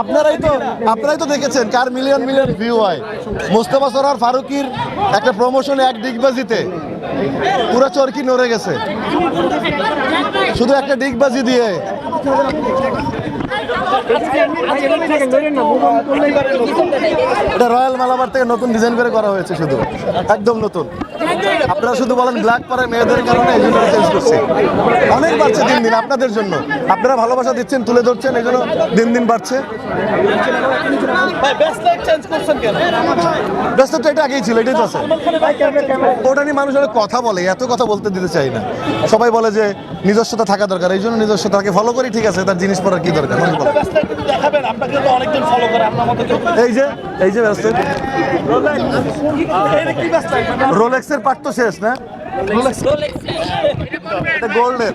আপনারাই তো আপনারাই তো দেখেছেন কার মিলিয়ন মিলিয়ন ভিউ হয়। মোস্তফা সরার ফারুকির একটা প্রমোশনে এক ডিগবাজিতে। পুরো চরকি নড়ে গেছে। শুধু একটা ডিগবাজি দিয়ে। এটা রয়্যাল মালাবার থেকে নতুন ডিজাইন করে করা হয়েছে শুধু। একদম নতুন। আপনারা শুধু বলেন ব্ল্যাক পরে মেয়েদের কারণে এই জন্য চেঞ্জ করছে। অনেক বাড়ছে দিন দিন আপনাদের জন্য। আপনারা ভালোবাসা দিচ্ছেন তুলে ধরছেন এই জন্য দিন দিন বাড়ছে। ব্যস্ত তো এটা আগেই ছিল এটাই তো আছে। ওটা নিয়ে মানুষ অনেক কথা বলে এত কথা বলতে দিতে চাই না। সবাই বলে যে নিজস্বতা থাকা দরকার এই জন্য নিজস্বতাকে ফলো করি ঠিক আছে তার জিনিস পড়ার কি দরকার? মানুষ বলে। দেখাবেন আপনাকে তো অনেকজন ফলো করে আপনার মতো কেউ এই যে এই যে ব্যস্ত রোলেক্সের পার্ট তো শেষ না? গোল্ডের।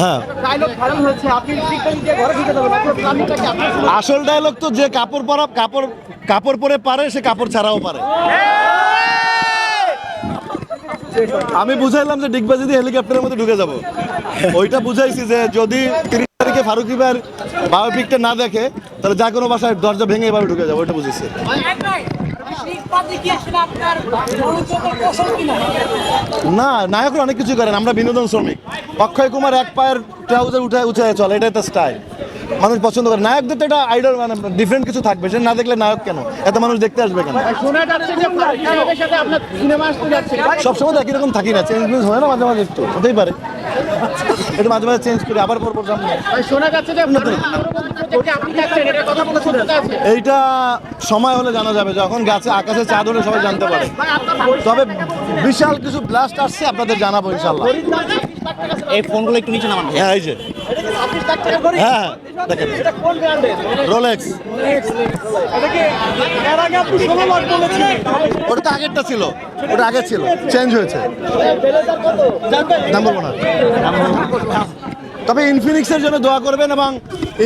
হ্যাঁ। আসল ডায়লগ তো যে কাপড় পরা কাপড় কাপড় পরে পারে সে কাপড় ছাড়াও পারে। আমি বুঝাইলাম যে ডিগবাজি দিয়ে হেলিকপ্টারের মধ্যে ঢুকে যাব। ওইটা বুঝাইছি যে যদি তিরিশ তারিখে ফারুকি ভাইয়ের বায়োপিকটা না দেখে, তাহলে যা কোনো বাসায় দরজা ভেঙে এভাবে ঢুকে যাব, ওইটা বুঝেছি। না, নায়করা অনেক কিছু করেন, আমরা বিনোদন শ্রমিক। অক্ষয় কুমার এক পায়ের ট্রাউজার উঠে উঠে চলে, এটাই তো স্টাইল মানুষ পছন্দ করে। নায়কদের তো এটা আইডল মানে ডিফারেন্ট কিছু থাকবে সে না দেখলে নায়ক কেন? এত মানুষ দেখতে আসবে কেন? সবসময় তো একই রকম থাকি না চেঞ্জ মেঞ্জ হয় না মাঝে মাঝে একটু হতেই পারে। একটু মাঝে মাঝে চেঞ্জ করি আবার পরপর সামনে এটা এইটা সময় হলে জানা যাবে যখন গাছে আকাশে চাঁদ হলে সবাই জানতে পারে। তবে বিশাল কিছু ব্লাস্ট আসছে আপনাদের জানাব ইনশাল্লাহ এই ফোনগুলো একটু নিচে নামান হ্যাঁ এই যে। হ্যাঁ রোলেক্স ওটা তো আগেরটা ছিল। ওটা ছিল। চেঞ্জ হয়েছে। তবে ইনফিনিক্সের জন্য দোয়া করবেন এবং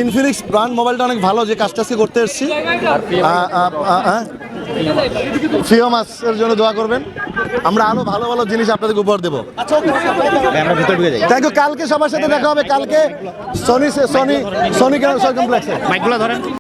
ইনফিনিক্স ব্র্যান্ড মোবাইলটা অনেক ভালো যে কাজটা করতে এসেছি। ফিওমাসের জন্য দোয়া করবেন। আমরা আরও ভালো ভালো জিনিস আপনাদেরকে উপহার দেবো। থ্যাংক ইউ কালকে সবার সাথে দেখা হবে কালকে সনি সনি সনি কমপ্লেক্সে মাইকগুলো ধরেন।